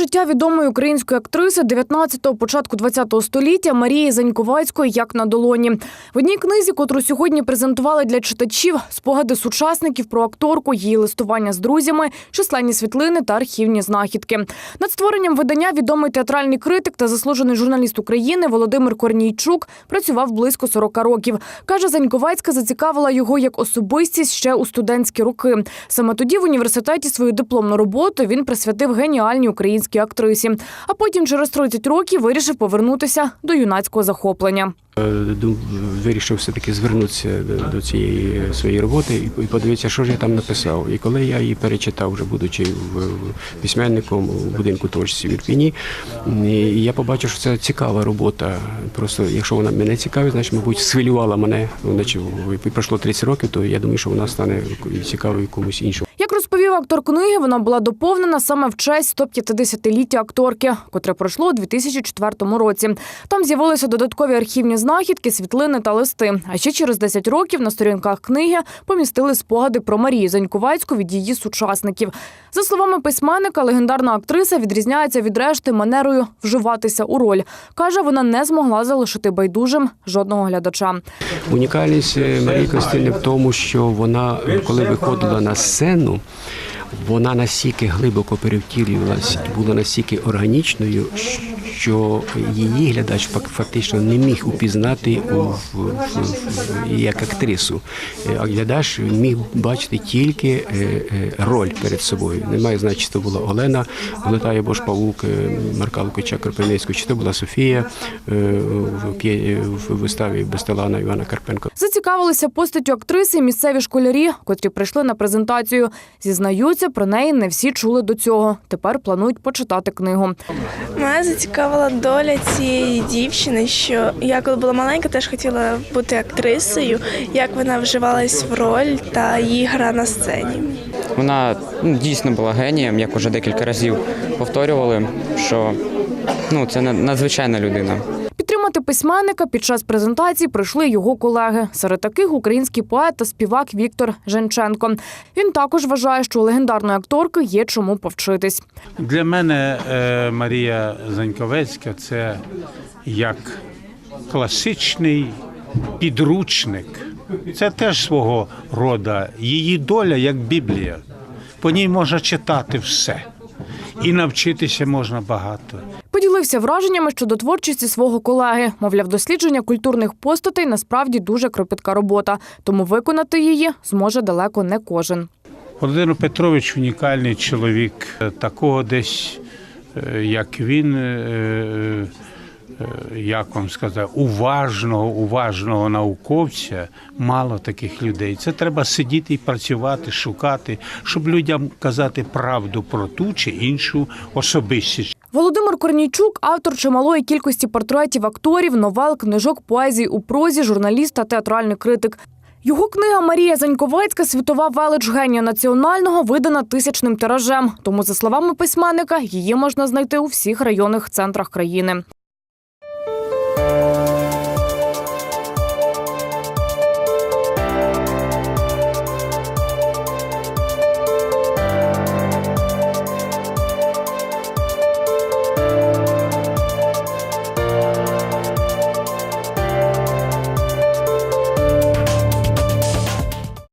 життя відомої української актриси 19-го, початку 20-го століття Марії Заньковацької як на долоні. В одній книзі, котру сьогодні презентували для читачів, спогади сучасників про акторку, її листування з друзями, численні світлини та архівні знахідки. Над створенням видання відомий театральний критик та заслужений журналіст України Володимир Корнійчук працював близько 40 років. Каже, Заньковацька зацікавила його як особистість ще у студентські роки. Саме тоді в університеті свою дипломну роботу він присвятив геніальній українській актрисі. А потім, через 30 років, вирішив повернутися до юнацького захоплення. Е, Вирішив все-таки звернутися до, до цієї своєї роботи і- подивитися, що ж я там написав. І коли я її перечитав, вже будучи письменником у будинку творчості в Ірпіні, я побачив, що це цікава робота. Просто якщо вона мене цікавить, значить, мабуть, схвилювала мене. Значить, пройшло 30 років, то я думаю, що вона стане цікавою комусь іншому. Як розповів автор книги, вона була доповнена саме в честь 150-ліття акторки, котре пройшло у 2004 році. Там з'явилися додаткові архівні знахідки, світлини та листи. А ще через 10 років на сторінках книги помістили спогади про Марію Заньковацьку від її сучасників. За словами письменника, легендарна актриса відрізняється від решти манерою вживатися у роль. каже, вона не змогла залишити байдужим жодного глядача. Унікальність е, Марії Костини в тому, що вона, коли виходила на сцену, вона настільки глибоко перевтілювалася, була настільки органічною, що її глядач фак- фактично не міг упізнати у, в, в- в- як актрису. Е, А глядач міг бачити тільки е, е, роль перед собою. Немає значення, чи то була Олена Глотає Бош Павук, Марка Лукича Кропивницького, чи то була Софія в, в виставі Bestелана Івана Карпенко. Зацікавилися постаттю актриси і місцеві школярі, котрі прийшли на презентацію. Зізнаються, про неї не всі чули до цього. Тепер планують почитати книгу. Мене зацікавила доля цієї дівчини, що я коли була маленька, теж хотіла бути актрисою, як вона вживалась в роль та її гра на сцені. Вона ну, дійсно була генієм, як уже декілька разів повторювали, що ну, це на- надзвичайна людина. Підтримати письменника під час презентації прийшли його колеги. Серед таких український поет та співак Віктор Женченко. Він також вважає, що у легендарної акторки є чому повчитись. Для мене е, Марія Заньковецька це як класичний підручник. Це теж свого рода. Її доля як Біблія. По ній можна читати все. І навчитися можна багато. Поділився враженнями щодо творчості свого колеги. Мовляв, дослідження культурних постатей насправді дуже кропітка робота, тому виконати її зможе далеко не кожен. Володимир Петрович унікальний чоловік. Е, Такого десь, е, як він, е, як вам сказати, уважного, уважного науковця, мало таких людей. Це треба сидіти і працювати, шукати, щоб людям казати правду про ту чи іншу особистість. Володимир Корнійчук, автор чималої кількості портретів акторів, новел, книжок, поезії у прозі, журналіст та театральний критик. Його книга Марія Заньковецька світова велич генія національного видана тисячним тиражем. Тому, за словами письменника, її можна знайти у всіх районних центрах країни.